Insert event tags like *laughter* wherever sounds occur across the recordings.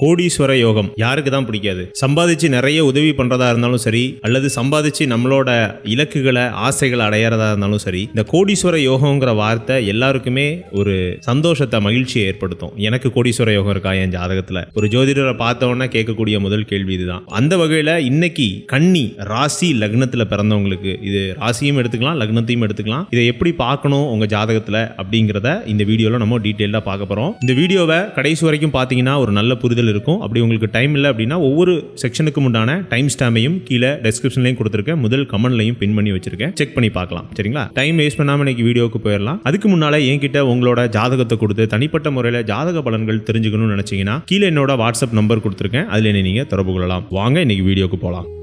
கோடீஸ்வர யோகம் யாருக்கு தான் பிடிக்காது? சம்பாதிச்சு நிறைய உதவி பண்றதா இருந்தாலும் சரி அல்லது சம்பாதிச்சு நம்மளோட இலக்குகளை ஆசைகளை அடையறதா இருந்தாலும் சரி இந்த கோடீஸ்வர யோகங்கிற வார்த்தை எல்லாருக்குமே ஒரு சந்தோஷத்தை மகிழ்ச்சியை ஏற்படுத்தும். எனக்கு கோடீஸ்வர யோகம் இருக்கா என் ஜாதகத்துல? ஒரு ஜோதிடரை பார்த்தவொன்னே கேட்கக்கூடிய முதல் கேள்வி இதுதான். அந்த வகையில இன்னைக்கு கன்னி ராசி லக்னத்துல பிறந்தவங்களுக்கு இது ராசியும் எடுத்துக்கலாம் லக்னத்தையும் எடுத்துக்கலாம். இதை எப்படி பார்க்கணும் உங்க ஜாதகத்துல அப்படிங்கிறத இந்த வீடியோல நம்ம டீட்டெயிலாக பார்க்க போறோம். இந்த வீடியோவை கடைசி வரைக்கும் பார்த்தீங்கன்னா ஒரு நல்ல புரிதல் இருக்கும். அப்படி உங்களுக்கு டைம் இல்லை அப்படின்னா ஒவ்வொரு செக்ஷனுக்கு உண்டான டைம் ஸ்டாமையும் கீழே டெஸ்கிரிப்ஷன்லையும் கொடுத்துருக்கேன். முதல் கமெண்ட்லையும் பின் பண்ணி வச்சிருக்கேன். செக் பண்ணி பார்க்கலாம். சரிங்களா? டைம் வேஸ்ட் பண்ணாமல் இன்னைக்கு வீடியோக்கு போயிடலாம். அதுக்கு முன்னால என்கிட்ட உங்களோட ஜாதகத்தை கொடுத்து தனிப்பட்ட முறையில் ஜாதக பலன்கள் தெரிஞ்சுக்கணும்னு நினச்சிங்கன்னா கீழே என்னோட வாட்ஸ்அப் நம்பர் கொடுத்துருக்கேன். அதில் என்ன நீங்கள் தொடர்பு கொள்ளலாம். வாங்க இன்னைக்கு வீடியோக்கு போகலாம்.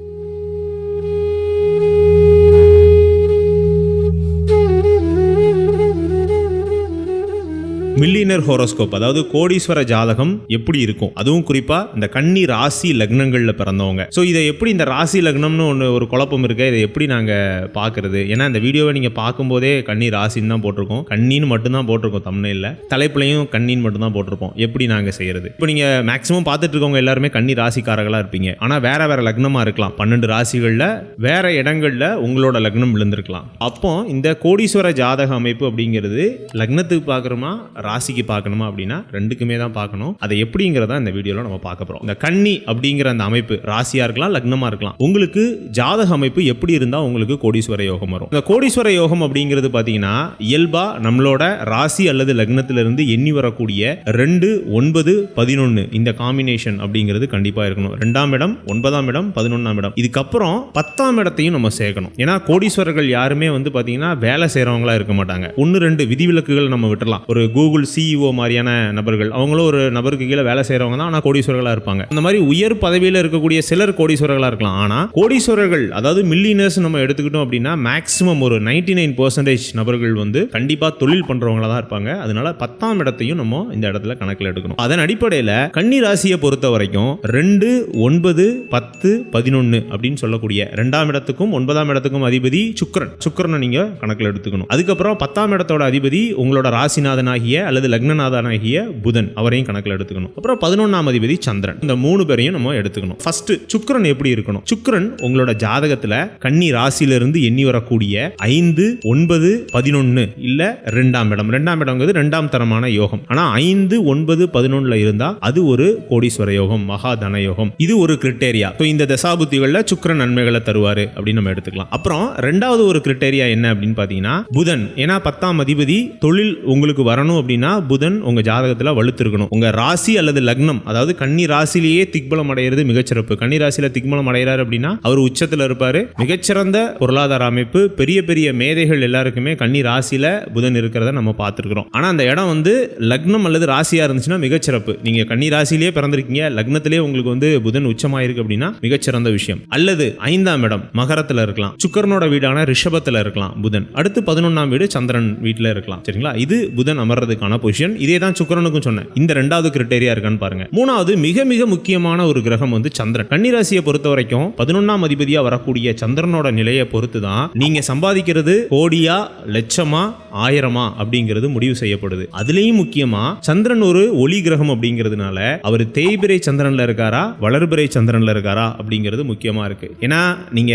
மில்லியனர் ஹோரோஸ்கோப் அதாவது கோடீஸ்வர ஜாதகம் எப்படி இருக்கும்? அதுவும் குறிப்பா இந்த கன்னி ராசி லக்னங்கள்ல பிறந்தவங்க. ஸோ இதை எப்படி இந்த ராசி லக்னம்னு ஒன்று ஒரு குழப்பம் இருக்கு? இதை எப்படி நாங்க பாக்குறது ஏன்னா இந்த வீடியோவை நீங்க பார்க்கும்போதே கன்னி ராசின்னு தான் போட்டிருக்கோம். கண்ணின்னு மட்டும்தான் போட்டிருக்கோம் தமிழ்ல தலைப்புலையும் கண்ணின்னு மட்டும் தான் போட்டிருப்போம். எப்படி நாங்க செய்யறது? இப்போ நீங்க மேக்ஸிமம் பார்த்துட்டு இருக்கவங்க எல்லாருமே கன்னி ராசிக்காரர்களா இருப்பீங்க. ஆனா வேற வேற லக்னமா இருக்கலாம். பன்னெண்டு ராசிகள்ல வேற இடங்கள்ல உங்களோட லக்னம் விழுந்திருக்கலாம். அப்போ இந்த கோடீஸ்வர ஜாதக அமைப்பு அப்படிங்கிறது லக்னத்துக்கு பார்க்குறோமா ராசிக்கு பார்க்கணுமா அப்படின்னா ரெண்டுக்குமே தான் பார்க்கணும். அதை எப்படிங்கிறத இந்த வீடியோவில் நம்ம பார்க்க போகிறோம் இந்த கன்னி அப்படிங்கிற அந்த அமைப்பு ராசியாக இருக்கலாம் லக்னமாக இருக்கலாம். உங்களுக்கு ஜாதக அமைப்பு எப்படி இருந்தால் உங்களுக்கு கோடீஸ்வர யோகம் வரும். இந்த கோடீஸ்வர யோகம் அப்படிங்கிறது பார்த்தீங்கன்னா இயல்பா நம்மளோட ராசி அல்லது லக்னத்திலிருந்து எண்ணி வரக்கூடிய ரெண்டு ஒன்பது பதினொன்று இந்த காம்பினேஷன் அப்படிங்கிறது கண்டிப்பாக இருக்கணும். ரெண்டாம் இடம் ஒன்பதாம் இடம் பதினொன்றாம் இடம். இதுக்கப்புறம் பத்தாம் இடத்தையும் நம்ம சேர்க்கணும். ஏன்னா கோடீஸ்வரர்கள் யாருமே வந்து பார்த்தீங்கன்னா வேலை செய்கிறவங்களா இருக்க மாட்டாங்க. ஒன்று ரெண்டு விதிவிலக்குகள் நம்ம விட்டுலாம் ஒரு கூகுள் சிஇஓ மாதிரியான நபர்கள். அவங்களும் ஒரு நபருக்கு கீழே வேலை செய்கிறவங்க தான் ஆனால் கோடீஸ்வரர்களாக இருப்பாங்க. அந்த மாதிரி உயர் பதவியில் இருக்கக்கூடிய சிலர் கோடீஸ்வரர்களாக இருக்கலாம். ஆனால் கோடீஸ்வரர்கள் அதாவது மில்லியனர்ஸ் நம்ம எடுத்துக்கிட்டோம் அப்படின்னா மேக்ஸிமம் ஒரு நைன்டி நைன் பர்சன்டேஜ் நபர்கள் வந்து கண்டிப்பாக தொழில் பண்ணுறவங்களா தான் இருப்பாங்க. அதனால பத்தாம் இடத்தையும் நம்ம இந்த இடத்துல கணக்கில் எடுக்கணும். அதன் அடிப்படையில் கன்னி ராசியை பொறுத்த வரைக்கும் ரெண்டு ஒன்பது பத்து பதினொன்று அப்படின்னு சொல்லக்கூடிய ரெண்டாம் இடத்துக்கும் ஒன்பதாம் இடத்துக்கும் அதிபதி சுக்கரன். சுக்கிரனை நீங்கள் கணக்கில் எடுத்துக்கணும். அதுக்கப்புறம் பத்தாம் இடத்தோட அதிபதி உங்களோட ராசிநாதனாகிய அல்லது லக்னநாதனாகிய புதன் அவரையும் கணக்கில் எடுத்துக்கணும். அப்புறம் பதினொன்னாம் அதிபதி சந்திரன். இந்த மூணு பேரையும் நம்ம எடுத்துக்கணும். ஃபர்ஸ்ட் சுக்கரன் எப்படி இருக்கணும்? சுக்கரன் உங்களோட ஜாதகத்துல கன்னி ராசியிலிருந்து எண்ணி வரக்கூடிய ஐந்து ஒன்பது பதினொன்னு இல்ல ரெண்டாம் இடம். ரெண்டாம் இடம்ங்கிறது ரெண்டாம் தரமான யோகம். ஆனா ஐந்து ஒன்பது பதினொன்னுல இருந்தா அது ஒரு கோடீஸ்வர யோகம் மகா தன யோகம். இது ஒரு கிரிட்டேரியா ஸோ இந்த தசாபுத்திகள்ல சுக்கரன் நன்மைகளை தருவாரு அப்படின்னு நம்ம எடுத்துக்கலாம். அப்புறம் ரெண்டாவது ஒரு கிரிட்டேரியா என்ன அப்படின்னு பாத்தீங்கன்னா புதன். ஏன்னா பத்தாம் அதிபதி தொழில் உங்களுக்கு வரணும் அப்படின்னு அப்படின்னா புதன் உங்க ஜாதகத்துல வலுத்திருக்கணும். உங்க ராசி அல்லது லக்னம் அதாவது கன்னி ராசிலேயே திக்பலம் அடைகிறது மிகச்சிறப்பு. கன்னி ராசியில திக்பலம் அடைகிறார் அப்படின்னா அவர் உச்சத்துல இருப்பாரு. மிகச்சிறந்த பொருளாதார அமைப்பு பெரிய பெரிய மேதைகள் எல்லாருக்குமே கன்னி ராசியில புதன் இருக்கிறத நம்ம பார்த்துருக்கிறோம். ஆனா அந்த இடம் வந்து லக்னம் அல்லது ராசியா இருந்துச்சுன்னா மிகச்சிறப்பு. நீங்க கன்னி ராசியிலேயே பிறந்திருக்கீங்க லக்னத்திலேயே உங்களுக்கு வந்து புதன் உச்சமாயிருக்கு அப்படின்னா மிகச்சிறந்த விஷயம். அல்லது ஐந்தாம் இடம் மகரத்துல இருக்கலாம். சுக்கரனோட வீடான ரிஷபத்துல இருக்கலாம் புதன். அடுத்து பதினொன்னாம் வீடு சந்திரன் வீட்டில் இருக்கலாம். சரிங்களா? இது புதன் அமர்றதுக்கான பொசிஷன் இதே தான் சுக்கரனுக்கும் சொன்னேன். இந்த ரெண்டாவது கிரிட்டேரியா இருக்கான்னு பாருங்க. மூணாவது மிக மிக முக்கியமான ஒரு கிரகம் வந்து சந்திரன். கன்னிராசியை பொறுத்த வரைக்கும் பதினொன்னாம் அதிபதியா வரக்கூடிய சந்திரனோட நிலையை பொறுத்து தான் நீங்க சம்பாதிக்கிறது கோடியா லட்சமா ஆயிரமா அப்படிங்கிறது முடிவு செய்யப்படுது. அதுலயும் முக்கியமா சந்திரன் ஒரு ஒளி கிரகம் அப்படிங்கிறதுனால அவர் தேய்பிரை சந்திரன்ல இருக்காரா வளர்பிரை சந்திரன்ல இருக்காரா அப்படிங்கிறது முக்கியமா இருக்கு. ஏன்னா நீங்க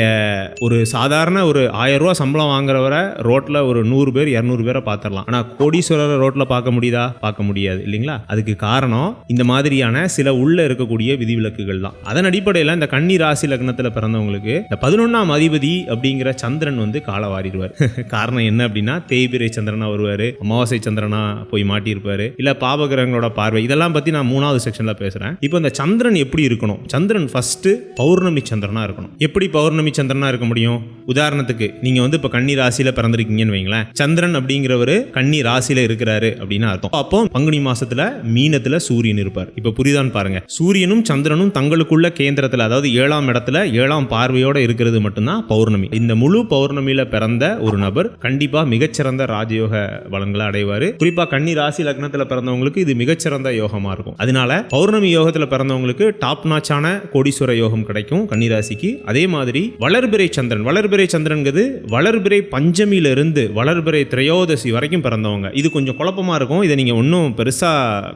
ஒரு சாதாரண ஒரு ஆயிரம் ரூபாய் சம்பளம் வாங்குறவரை ரோட்ல ஒரு நூறு பேர் இரநூறு பேரை பார்த்துடலாம். ஆனா கோடீஸ்வரரை ரோட்ல பார்க்க பார்க்க முடியுதா? பார்க்க முடியாது இல்லைங்களா? அதுக்கு காரணம் இந்த மாதிரியான சில உள்ள இருக்கக்கூடிய விதிவிலக்குகள் தான் அதன் அடிப்படையில் இந்த கன்னி ராசி லக்னத்தில் பிறந்தவங்களுக்கு இந்த பதினொன்னாம் அதிபதி அப்படிங்கிற சந்திரன் வந்து காலை வாரிடுவார் *laughs* காரணம் என்ன அப்படின்னா தேய்பிரை சந்திரனா வருவார் அமாவாசை சந்திரனா போய் மாட்டியிருப்பாரு இல்ல பாவகிரகங்களோட பார்வை. இதெல்லாம் பத்தி நான் மூணாவது செக்ஷன்ல பேசுறேன். இப்போ இந்த சந்திரன் எப்படி இருக்கணும்? சந்திரன் ஃபர்ஸ்ட் பௌர்ணமி சந்திரனா இருக்கணும். எப்படி பௌர்ணமி சந்திரனா இருக்க முடியும்? உதாரணத்துக்கு நீங்க வந்து இப்போ கன்னி ராசியில பிறந்திருக்கீங்கன்னு வைங்களேன். சந்திரன் அப்படிங்கிறவர் கன்னி ராசியில இருக்கிறாரு அப்படின்னு அர்த்தம். அப்போ பங்குனி மாசத்துல மீனத்துல சூரியன் இருப்பார். இப்போ புரிதான் பாருங்க. சூரியனும் சந்திரனும் தங்களுக்குள்ள கேந்திரத்துல அதாவது ஏழாம் இடத்துல ஏழாம் பார்வையோட இருக்கிறது மட்டும்தான் பௌர்ணமி. இந்த முழு பௌர்ணமியில பிறந்த ஒரு நபர் கண்டிப்பா மிகச்சிறந்த ராஜயோக வளங்களை அடைவாரு. குறிப்பா கன்னி ராசி லக்னத்துல பிறந்தவங்களுக்கு இது மிகச்சிறந்த யோகமா இருக்கும். அதனால பௌர்ணமி யோகத்துல பிறந்தவங்களுக்கு டாப் நாச்சான கோடீஸ்வர யோகம் கிடைக்கும் கன்னி ராசிக்கு. அதே மாதிரி வளர்பிறை சந்திரன். வளர்பிறை சந்திரன்கிறது வளர்பிறை பஞ்சமியில இருந்து வளர்பிறை திரையோதசி வரைக்கும் பிறந்தவங்க. இது கொஞ்சம் குழப்பமா இருக்கும். இதை நீங்க ஒன்றும் பெருசா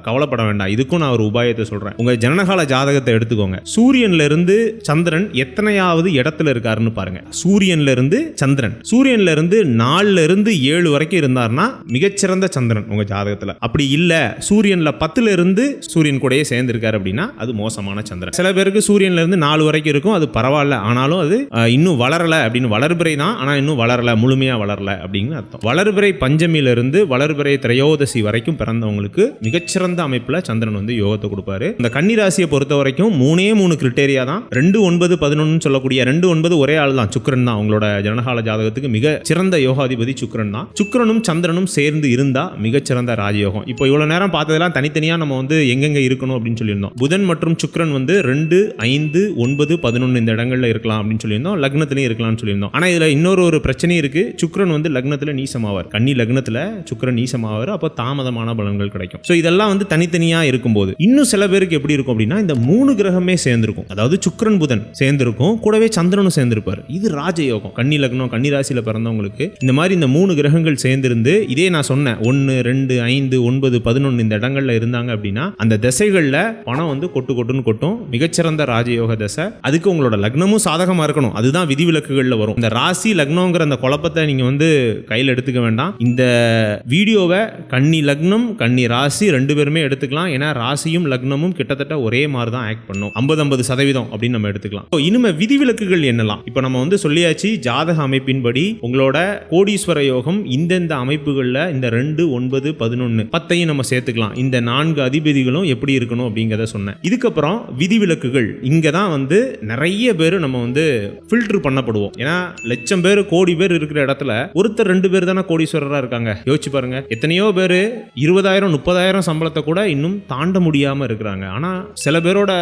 கவலைப்பட வேண்டாம். இதுக்கும் நான் ஒரு உபாயத்தை சொல்றேன். உங்க ஜனனகால ஜாதகத்தை எடுத்துக்கோங்க. சூரியன்ல இருந்து சந்திரன் எத்தனையாவது இடத்துல இருக்காருன்னு பாருங்க. சூரியன்ல இருந்து சந்திரன். சூரியன்ல இருந்து நாலுல இருந்து ஏழு வரைக்கும் இருந்தாருன்னா மிகச்சிறந்த சந்திரன் உங்க ஜாதகத்துல. அப்படி இல்ல சூரியன்ல பத்துல இருந்து சூரியன் கூடயே சேர்ந்திருக்காரு அப்படின்னா அது மோசமான சந்திரன். சில பேருக்கு சூரியன்ல இருந்து நாலு வரைக்கும் இருக்கும். அது பரவாயில்ல. ஆனாலும் அது இன்னும் வளரல அப்படின்னு வளர்பிறை தான். ஆனா இன்னும் வளரல முழுமையா வளரல அப்படின்னு அர்த்தம். வளர்பிறை பஞ்சமியில இருந்து வளர்பிறை திரையோதசி வரைக்கும் பிறந்தவங்களுக்கு மிகச்சிறந்த அமைப்புல சந்திரன் வந்து யோகத்தை கொடுப்பாரு. இந்த கன்னிராசியை பொறுத்த வரைக்கும் மூணே மூணு கிரிட்டேரியா தான். ரெண்டு ஒன்பது பதினொன்னு சொல்லக்கூடிய ரெண்டு ஒன்பது ஒரே ஆள் தான் சுக்கரன் தான் அவங்களோட ஜனகால ஜாதகத்துக்கு மிக சிறந்த யோகாதிபதி சுக்கரன் தான். சுக்கரனும் சந்திரனும் சேர்ந்து இருந்தா மிகச்சிறந்த ராஜயோகம். இப்போ இவ்வளவு நேரம் பார்த்ததெல்லாம் தனித்தனியா நம்ம வந்து எங்கெங்க இருக்கணும் அப்படின்னு சொல்லியிருந்தோம். புதன் மற்றும் சுக்கரன் வந்து ரெண்டு ஐந்து ஒன்பது பதினொன்று இந்த இடங்கள்ல இருக்கலாம் அப்படின்னு சொல்லியிருந்தோம். லக்னத்திலையும் இருக்கலாம்னு சொல்லியிருந்தோம். ஆனா இதுல இன்னொரு ஒரு பிரச்சனை இருக்கு. சுக்கரன் வந்து லக்னத்துல நீசமாவார். கன்னி லக்னத்துல சுக்கரன் நீசமாவார். அப்போ தாமதமான பலன்கள் கிடைக்கும். ஸோ இதெல்லாம் வந்து தனித்தனியா இருக்கும்போது இன்னும் சில பேருக்கு எப்படி இருக்கும் அப்படின்னா இந்த மூணு கிரகமே சேர்ந்திருக்கும். அதாவது சுக்கிரன் புதன் சேர்ந்திருக்கும் கூடவே சந்திரனும் சேர்ந்திருப்பார். இது ராஜயோகம். கன்னி லக்னம் கன்னி ராசியில் பிறந்தவங்களுக்கு இந்த மாதிரி இந்த மூணு கிரகங்கள் சேர்ந்திருந்து இதே நான் சொன்னேன் ஒன்று ரெண்டு ஐந்து ஒன்பது பதினொன்று இந்த இடங்கள்ல இருந்தாங்க அப்படின்னா அந்த திசைகளில் பணம் வந்து கொட்டு கொட்டுன்னு கொட்டும். மிகச்சிறந்த ராஜயோக தசை. அதுக்கு உங்களோட லக்னமும் சாதகமாக இருக்கணும். அதுதான் விதிவிலக்குகளில் வரும். இந்த ராசி லக்னங்கிற அந்த குழப்பத்தை நீங்கள் வந்து கையில் எடுத்துக்க வேண்டாம். இந்த வீடியோவை கன்னி லக்னம் கன்னி ராசி ரெண்டு பேருமே எடுத்துக்கலாம். ஏன்னா ராசியும் லக்னமும் கிட்டத்தட்ட ஒரே மாதிரி தான் ஆக்ட் பண்ணும். ஐம்பது ஐம்பது சதவீதம் அப்படின்னு நம்ம எடுத்துக்கலாம். இப்போ இனிமே விதிவிலக்குகள் என்னலாம்? இப்போ நம்ம வந்து சொல்லியாச்சு ஜாதக அமைப்பின்படி உங்களோட கோடீஸ்வர யோகம் இந்தந்த அமைப்புகளில் இந்த ரெண்டு ஒன்பது பதினொன்று பத்தையும் நம்ம சேர்த்துக்கலாம். இந்த நான்கு அதிபதிகளும் எப்படி இருக்கணும் அப்படிங்கிறத சொன்னேன். இதுக்கப்புறம் விதிவிலக்குகள். இங்கே தான் வந்து நிறைய பேர் நம்ம வந்து ஃபில்டர் பண்ணப்படுவோம். ஏன்னா லட்சம் பேர் கோடி பேர் இருக்கிற இடத்துல ஒருத்தர் ரெண்டு பேர் தானே கோடீஸ்வரராக இருக்காங்க. யோசிச்சு பாருங்க. எத்தனையோ பேர் இருபதாயிரம் முப்பதாயிரம் சம்பளத்தை கூட இன்னும் தாண்ட முடியாம இருக்கிறாங்க. ஆனா சில பேரோட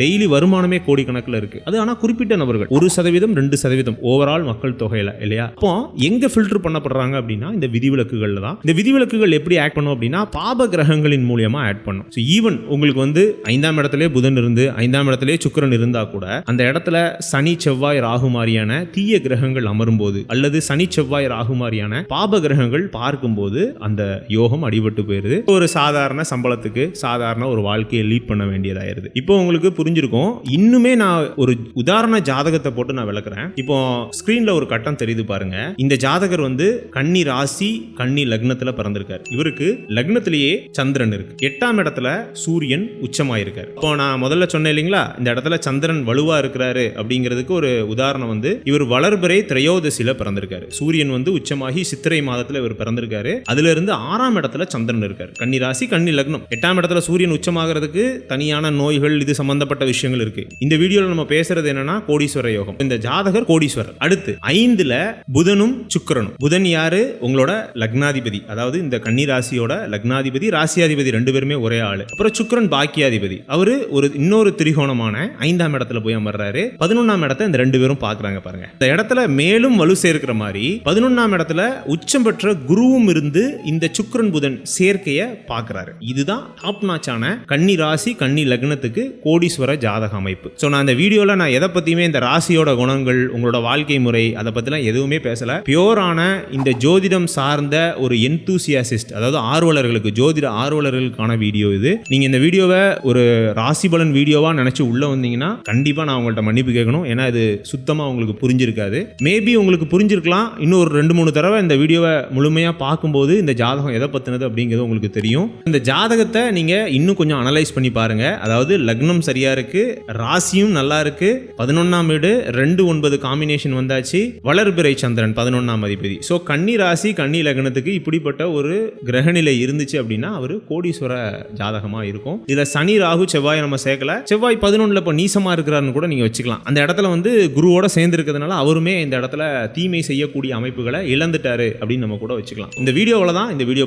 டெய்லி வருமானமே கோடிக்கணக்கில் இருக்கு. அது ஆனா குறிப்பிட்ட நபர்கள். ஒரு சதவீதம் ரெண்டு சதவீதம் ஓவரால் மக்கள் தொகையில இல்லையா? அப்போ எங்க ஃபில்டர் பண்ணப்படுறாங்க அப்படின்னா இந்த விதிவிலக்குகள்ல தான். இந்த விதிவிலக்குகள் எப்படி ஆக்ட் பண்ணும் அப்படின்னா பாப கிரகங்களின் மூலியமா ஆட் பண்ணும். ஸோ ஈவன் உங்களுக்கு வந்து ஐந்தாம் இடத்துல புதன் இருந்து ஐந்தாம் இடத்துல சுக்கிரன் இருந்தா கூட அந்த இடத்துல சனி செவ்வாய் ராகு மாதிரியான தீய கிரகங்கள் அமரும் போது அல்லது சனி செவ்வாய் ராகு மாதிரியான பாப கிரகங்கள் பார்க்கும்போது அந்த யோகம் அடிபட்டு போயிருது. ஒரு சாதாரண சம்பளத்துக்கு சாதாரண ஒரு வாழ்க்கையை லீட் பண்ண வேண்டியதாயிருது. இப்போ உங்களுக்கு புரிஞ்சிருக்கும். இன்னுமே நான் ஒரு உதாரண ஜாதகத்தை போட்டு நான் விளக்குறேன். இப்போ ஸ்கிரீன்ல ஒரு கட்டம் தெரியுது பாருங்க. இந்த ஜாதகர் வந்து கன்னி ராசி கன்னி லக்னத்துல பிறந்திருக்காரு. இவருக்கு லக்னத்திலேயே சந்திரன் இருக்கு. எட்டாம் இடத்துல சூரியன் உச்சமாயிருக்காரு. இப்போ நான் முதல்ல சொன்னேன் இல்லைங்களா? இந்த இடத்துல சந்திரன் வலுவா இருக்கிறாரு அப்படிங்கிறதுக்கு ஒரு உதாரணம் வந்து இவர் வளர்பிறை திரையோதசியில பிறந்திருக்காரு. சூரியன் வந்து உச்சமாகி சித்திரை மாதத்துல இவர் பிறந்திருக்காரு. அதுல இருந்து ஆறாம் இடத்துல சந்திரன் இருக்கார். கன்னி ராசி கன்னி லக்னம். எட்டாம் இடத்துல சூரியன் உச்சமாகிறதுக்கு தனியான நோய்கள் இது சம்பந்தப்பட்ட விஷயங்கள் இருக்கு. இந்த வீடியோல நம்ம பேசுறது என்னன்னா கோடீஸ்வர யோகம். இந்த ஜாதகர் கோடீஸ்வரர். அடுத்து ஐந்துல புதனும் சுக்கரனும். புதன் யாரு? உங்களோட லக்னாதிபதி. அதாவது இந்த கன்னி ராசியோட லக்னாதிபதி ராசியாதிபதி ரெண்டு பேருமே ஒரே ஆளு. அப்புறம் சுக்கரன் பாக்கியாதிபதி. அவரு ஒரு இன்னொரு திரிகோணமான ஐந்தாம் இடத்துல போய் அமர்றாரு. பதினொன்னாம் இடத்த இந்த ரெண்டு பேரும் பாக்குறாங்க பாருங்க. இந்த இடத்துல மேலும் வலு சேர்க்கிற மாதிரி பதினொன்னாம் இடத்துல உச்சம் பெற்ற குருவும் இருந்து இந்த சுக்கரன் புதன் சேர்க்கையை பார்க்குறாரு. இதுதான் டாப் நாச்சான கன்னி ராசி கன்னி லக்னத்துக்கு கோடீஸ்வர ஜாதக அமைப்பு. ஸோ நான் அந்த வீடியோவில் நான் எதை பற்றியுமே இந்த ராசியோட குணங்கள் உங்களோட வாழ்க்கை முறை அதை பற்றிலாம் எதுவுமே பேசலை. பியோரான இந்த ஜோதிடம் சார்ந்த ஒரு என்தூசியாசிஸ்ட் அதாவது ஆர்வலர்களுக்கு ஜோதிட ஆர்வலர்களுக்கான வீடியோ இது. நீங்க இந்த வீடியோவை ஒரு ராசி பலன் வீடியோவா நினச்சி உள்ளே வந்தீங்கன்னா கண்டிப்பாக நான் உங்கள்கிட்ட மன்னிப்பு கேட்கணும். ஏன்னா இது சுத்தமாக உங்களுக்கு புரிஞ்சிருக்காது. மேபி உங்களுக்கு புரிஞ்சிருக்கலாம். இன்னும் ஒரு ரெண்டு மூணு தடவை இந்த வீடியோவை முழுமையாக பார்க்கும்போது இந்த ஜாதகம் எதை பத்தினது அப்படிங்கிறது உங்களுக்கு தெரியும். இந்த ஜாதகத்தை நீங்க இன்னும் கொஞ்சம் அனலைஸ் பண்ணி பாருங்க. அதாவது லக்னம் சரியா இருக்கு ராசியும் நல்லா இருக்கு. பதினொன்னாம் வீடு ரெண்டு ஒன்பது காம்பினேஷன் வந்தாச்சு. வளர்பிறை சந்திரன் பதினொன்னாம் அதிபதி. ஸோ கன்னி ராசி கன்னி லக்னத்துக்கு இப்படிப்பட்ட ஒரு கிரகநிலை இருந்துச்சு அப்படின்னா அவர் கோடீஸ்வர ஜாதகமா இருக்கும். இதுல சனி ராகு செவ்வாய் நம்ம சேர்க்கல. செவ்வாய் பதினொன்னுல இப்போ நீசமா இருக்கிறாருன்னு கூட நீங்க வச்சுக்கலாம். அந்த இடத்துல வந்து குருவோட சேர்ந்து இருக்கிறதுனால அவருமே இந்த இடத்துல தீமை செய்யக்கூடிய அமைப்புகளை இழந்துட்டாரு அப்படின்னு நம்ம கூட வச்சுக்கலாம். இந்த வீடியோவில் தான் இந்த வீடியோ